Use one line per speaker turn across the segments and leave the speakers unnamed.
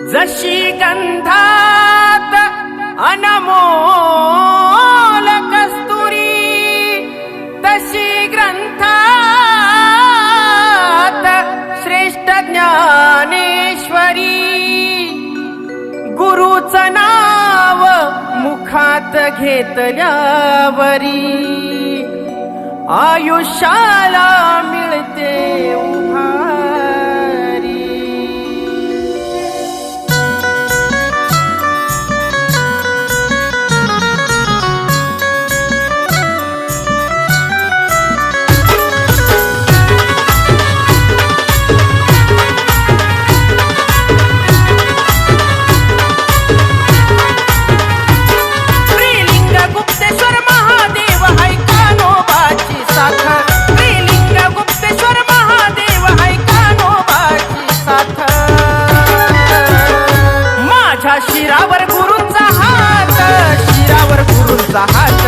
जशी गंधात अनमोल कस्तुरी तशी ग्रंथात श्रेष्ठ ज्ञानेश्वरी. गुरुच नाव मुखात घेतल्यावरी. आयुष्याला मिळते उभा 打开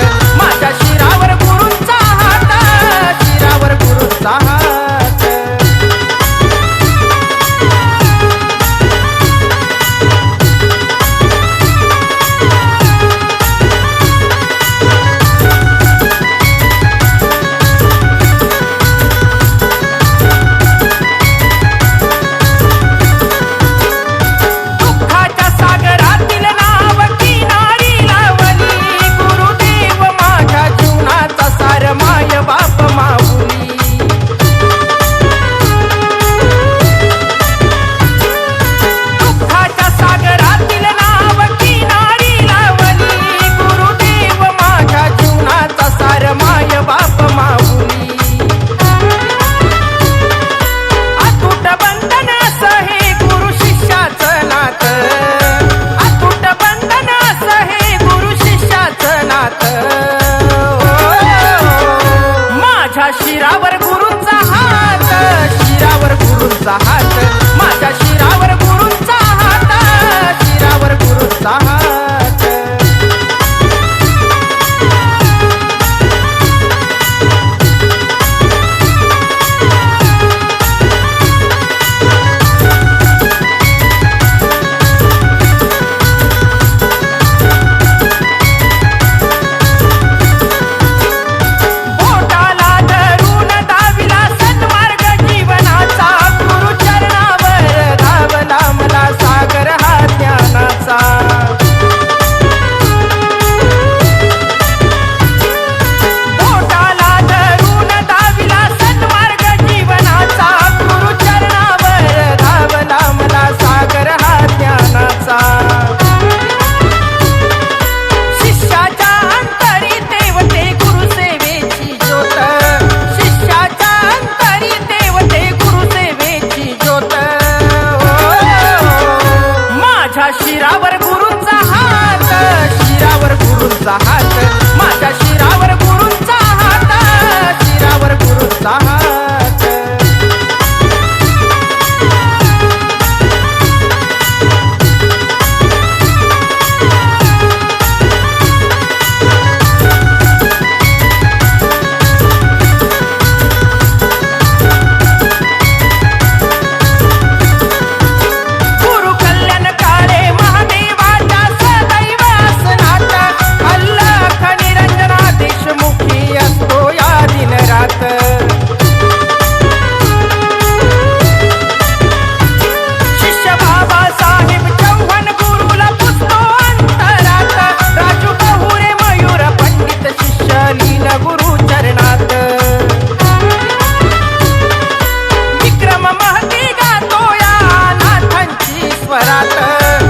Yeah.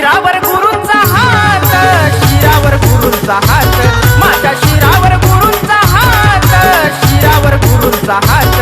शिरावर गुरुंचा हात शिरावर गुरुंचा हात. माझ्या शिरावर गुरुंचा हात शिरावर गुरुंचा हात.